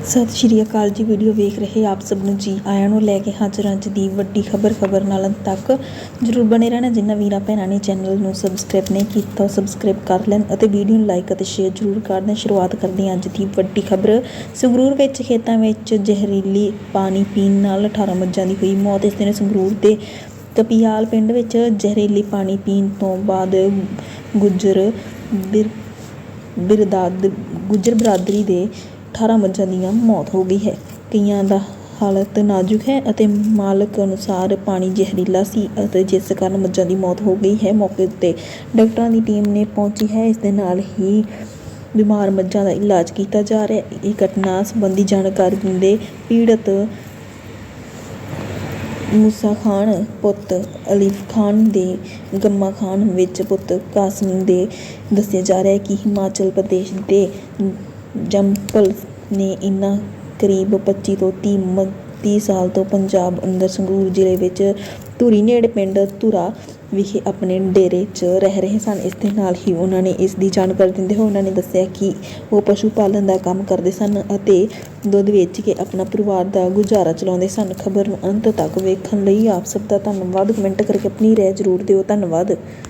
ਸਤਿ ਸ਼੍ਰੀ ਅਕਾਲ ਜੀ, ਵੀਡੀਓ ਵੇਖ ਰਹੇ ਆਪ ਸਭ ਨੂੰ ਜੀ। ਆਇਆਂ ਨੂੰ ਲੈ ਕੇ ਹਾਜ਼ਰ ਅੱਜ ਦੀ ਵੱਡੀ ਖਬਰ ਖਬਰ ਨਾਲ ਅੰਤ ਤੱਕ ਜਰੂਰ ਬਣੇ ਰਹਿਣਾ। ਜਿਨ੍ਹਾਂ ਵੀਰਾਂ ਭੈਣਾਂ ਨੇ ਚੈਨਲ ਨੂੰ ਸਬਸਕ੍ਰਾਈਬ ਨਹੀਂ ਕੀਤਾ, ਉਹ ਸਬਸਕ੍ਰਾਈਬ ਕਰ ਲੈਣ ਅਤੇ ਵੀਡੀਓ ਨੂੰ ਲਾਈਕ ਅਤੇ ਸ਼ੇਅਰ ਜਰੂਰ ਕਰ ਦੇਣ ਸ਼ੁਰੂਆਤ ਕਰਦੇ ਹਾਂ ਅੱਜ ਦੀ ਵੱਡੀ ਖਬਰ। ਸੰਗਰੂਰ ਵਿੱਚ ਖੇਤਾਂ ਵਿੱਚ ਜ਼ਹਿਰੀਲੀ ਪਾਣੀ ਪੀਣ ਨਾਲ 18 ਮੱਝਾਂ ਦੀ ਹੋਈ ਮੌਤ। ਇਸ ਦਿਨ ਸੰਗਰੂਰ ਦੇ ਕਪਿਆਲ ਪਿੰਡ ਵਿੱਚ ਜ਼ਹਿਰੀਲੀ ਪਾਣੀ ਪੀਣ ਤੋਂ ਬਾਅਦ ਗੁੱਜਰ ਬਿਰ, ਬਿਰਦਾਦ, ਗੁੱਜਰ ਬਰਾਦਰੀ ਦੇ 18 ਮੱਝਾਂ ਦੀਆਂ ਮੌਤ ਹੋ ਗਈ ਹੈ। ਕਈਆਂ ਦਾ ਹਾਲਤ ਨਾਜ਼ੁਕ ਹੈ ਅਤੇ ਮਾਲਕ ਅਨੁਸਾਰ ਪਾਣੀ ਜ਼ਹਿਰੀਲਾ ਸੀ ਅਤੇ ਜਿਸ ਕਾਰਨ ਮੱਝਾਂ ਦੀ ਮੌਤ ਹੋ ਗਈ ਹੈ, ਮੌਕੇ ਉੱਤੇ ਡਾਕਟਰਾਂ ਦੀ ਟੀਮ ਨੇ ਪਹੁੰਚੀ ਹੈ। ਇਸ ਦੇ ਨਾਲ ਹੀ ਬਿਮਾਰ ਮੱਝਾਂ ਦਾ ਇਲਾਜ ਕੀਤਾ ਜਾ ਰਿਹਾ ਹੈ। ਇਹ ਘਟਨਾ ਸੰਬੰਧੀ ਜਾਣਕਾਰੀ ਦਿੰਦੇ ਪੀੜਤ ਮੂਸਾ ਖਾਨ, ਪੁੱਤ ਅਲੀਫ ਖਾਨ ਦੇ ਗੰਮਾ ਖਾਨ ਵਿੱਚ ਪੁੱਤ ਕਾਸਿਮ ਦੇ ਦੱਸਿਆ ਜਾ ਰਿਹਾ ਹੈ ਕਿ ਹਿਮਾਚਲ ਪ੍ਰਦੇਸ਼ ਦੇ ਜੰਪਲ ਨੇ ਇਨ੍ਹਾਂ ਕਰੀਬ 25 ਤੋਂ ਤੀਹ ਮ- ਤੀਹ ਸਾਲ ਤੋਂ ਪੰਜਾਬ ਅੰਦਰ ਸੰਗਰੂਰ ਜ਼ਿਲ੍ਹੇ ਵਿੱਚ ਧੂਰੀ ਨੇੜੇ ਪਿੰਡ ਧੁਰਾ ਵਿਖੇ ਆਪਣੇ ਡੇਰੇ 'ਚ ਰਹਿ ਰਹੇ ਸਨ। ਇਸ ਦੇ ਨਾਲ ਹੀ ਉਹਨਾਂ ਨੇ ਇਸ ਦੀ ਜਾਣਕਾਰੀ ਦਿੰਦੇ ਹੋਏ ਉਹਨਾਂ ਨੇ ਦੱਸਿਆ ਕਿ ਉਹ ਪਸ਼ੂ ਪਾਲਣ ਦਾ ਕੰਮ ਕਰਦੇ ਸਨ ਅਤੇ ਦੁੱਧ ਵੇਚ ਕੇ ਆਪਣਾ ਪਰਿਵਾਰ ਦਾ ਗੁਜ਼ਾਰਾ ਚਲਾਉਂਦੇ ਸਨ। ਖਬਰ ਨੂੰ ਅੰਤ ਤੱਕ ਵੇਖਣ ਲਈ ਆਪ ਸਭ ਦਾ ਧੰਨਵਾਦ। ਕਮੈਂਟ ਕਰਕੇ ਆਪਣੀ ਰਾਏ ਜ਼ਰੂਰ ਦਿਓ। ਧੰਨਵਾਦ।